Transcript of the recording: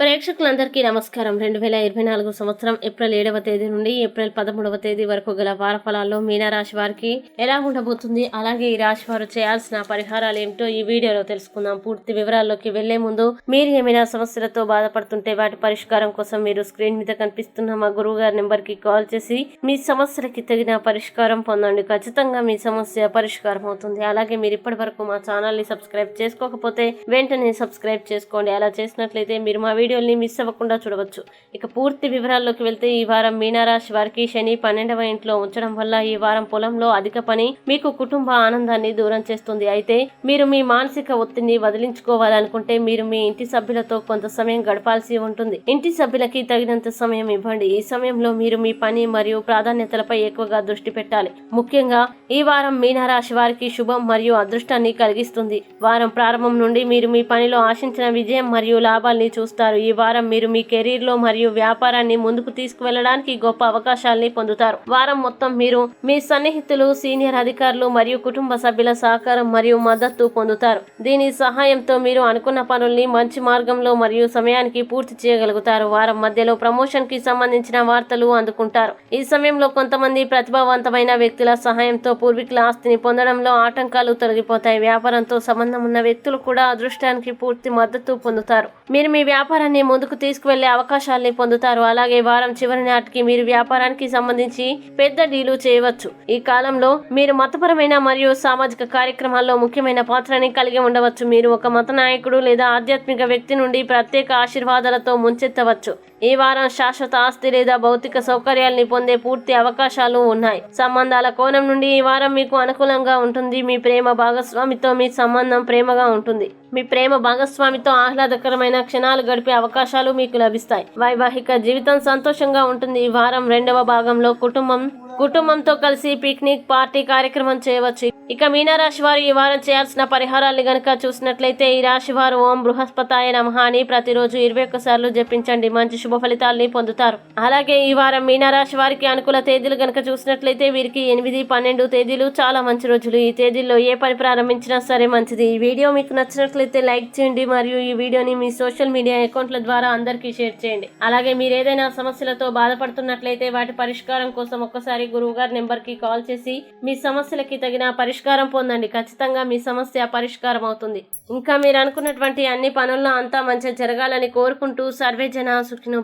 ప్రేక్షకులందరికీ నమస్కారం. రెండు వేల ఇరవై నాలుగు సంవత్సరం ఏప్రిల్ ఏడవ తేదీ నుండి ఏప్రిల్ పదమూడవ తేదీ వరకు గల వార ఫలాల్లో మీనారాశి వారికి ఎలా ఉండబోతుంది? అలాగే ఈ రాశి వారు చేయాల్సిన పరిహారాలు ఏమిటో ఈ వీడియోలో తెలుసుకుందాం. పూర్తి వివరాల్లోకి వెళ్ళే ముందు మీరు ఏమైనా సమస్యలతో బాధపడుతుంటే వాటి పరిష్కారం కోసం మీరు స్క్రీన్ మీద కనిపిస్తున్న మా గురువు గారి నెంబర్కి కాల్ చేసి మీ సమస్యలకి తగిన పరిష్కారం పొందండి. ఖచ్చితంగా మీ సమస్య పరిష్కారం అవుతుంది. అలాగే మీరు ఇప్పటి వరకు మా ఛానల్ని సబ్స్క్రైబ్ చేసుకోకపోతే వెంటనే సబ్స్క్రైబ్ చేసుకోండి. అలా చేసినట్లయితే మీరు మా వీడియోల్ని మిస్ అవ్వకుండా చూడవచ్చు. ఇక పూర్తి వివరాల్లోకి వెళ్తే ఈ వారం మీనారాశి వారికి శని పన్నెండవ ఇంట్లో ఉంచడం వల్ల ఈ వారం పొలంలో అధిక పని మీకు కుటుంబ ఆనందాన్ని దూరం చేస్తుంది. అయితే మీరు మీ మానసిక ఒత్తిడిని వదిలించుకోవాలనుకుంటే మీరు మీ ఇంటి సభ్యులతో కొంత సమయం గడపాల్సి ఉంటుంది. ఇంటి సభ్యులకి తగినంత సమయం ఇవ్వండి. ఈ సమయంలో మీరు మీ పని మరియు ప్రాధాన్యతలపై ఎక్కువగా దృష్టి పెట్టాలి. ముఖ్యంగా ఈ వారం మీనరాశి వారికి శుభం మరియు అదృష్టాన్ని కలిగిస్తుంది. వారం ప్రారంభం నుండి మీరు మీ పనిలో ఆశించిన విజయం మరియు లాభాల్ని చూస్తారు. ఈ వారం మీరు మీ కెరీర్లో మరియు వ్యాపారాన్ని ముందుకు తీసుకువెళ్ళడానికి గొప్ప అవకాశాల్ని పొందుతారు. వారం మొత్తం మీరు మీ సన్నిహితులు సీనియర్ అధికారులు మరియు కుటుంబ సభ్యుల సహకారం మరియు మద్దతు పొందుతారు. దీని సహాయంతో మీరు అనుకున్న పనుల్ని మంచి మార్గంలో మరియు సమయానికి పూర్తి చేయగలుగుతారు. వారం మధ్యలో ప్రమోషన్కి సంబంధించిన వార్తలు అందుకుంటారు. ఈ సమయంలో కొంతమంది ప్రతిభావంతమైన వ్యక్తుల సహాయంతో పూర్వీకుల ఆస్తిని పొందడంలో ఆటంకాలు తొలగిపోతాయి. వ్యాపారంతో సంబంధం ఉన్న వ్యక్తులు కూడా అదృష్టానికి పూర్తి మద్దతు పొందుతారు. మీరు మీ వ్యాపారాన్ని ముందుకు తీసుకువెళ్ళే అవకాశాల్ని పొందుతారు. అలాగే వారం చివరి నాటికి మీరు వ్యాపారానికి సంబంధించి పెద్ద డీలు చేయవచ్చు. ఈ కాలంలో మీరు మతపరమైన మరియు సామాజిక కార్యక్రమాల్లో ముఖ్యమైన పాత్రని కలిగి ఉండవచ్చు. మీరు ఒక మత నాయకుడు లేదా ఆధ్యాత్మిక వ్యక్తి నుండి ప్రత్యేక ఆశీర్వాదాలతో ముంచెత్తవచ్చు. ఈ వారం శాశ్వత ఆస్తి లేదా భౌతిక సౌకర్యాల్ని పొందే పూర్తి అవకాశాలు ఉన్నాయి. సంబంధాల కోణం నుండి ఈ వారం మీకు అనుకూలంగా ఉంటుంది. మీ ప్రేమ భాగస్వామితో మీ సంబంధం ప్రేమగా ఉంటుంది. మీ ప్రేమ భాగస్వామితో ఆహ్లాదకరమైన క్షణాలు గడిపే అవకాశాలు మీకు లభిస్తాయి. వైవాహిక జీవితం సంతోషంగా ఉంటుంది. ఈ వారం రెండవ భాగంలో కుటుంబం కుటుంబంతో కలిసి పిక్నిక్ పార్టీ కార్యక్రమం చేయవచ్చు. ఇక మీనరాశి వారు ఈ వారం చేయాల్సిన పరిహారాలు గనక చూసినట్లయితే ఈ రాశి వారు ఓం బృహస్పతాయ నమహ అని ప్రతిరోజు ఇరవై ఒక్కసార్లు జపించండి. మంచి శుభ ఫలితాలని పొందుతారు. అలాగే ఈ వారం మీనరాశి వారికి అనుకూల తేదీలు గనక చూసినట్లయితే వీరికి ఎనిమిది పన్నెండు తేదీలు చాలా మంచి రోజులు. ఈ తేదీల్లో ఏ పని ప్రారంభించినా సరే మంచిది. ఈ వీడియో మీకు నచ్చినట్లయితే లైక్ చేయండి మరియు ఈ వీడియోని మీ సోషల్ మీడియా అకౌంట్ల ద్వారా అందరికీ షేర్ చేయండి. అలాగే మీరు ఏదైనా సమస్యలతో బాధపడుతున్నట్లయితే వాటి పరిష్కారం కోసం ఒక్కసారి గురువు గారి నెంబర్కి కాల్ చేసి మీ సమస్యలకి తగిన పరిష్కారం పొందండి. ఖచ్చితంగా మీ సమస్య పరిష్కారం అవుతుంది. ఇంకా మీరు అనుకున్నటువంటి అన్ని పనుల్లో అంతా మంచిగా జరగాలని కోరుకుంటూ సర్వే జన సుఖినో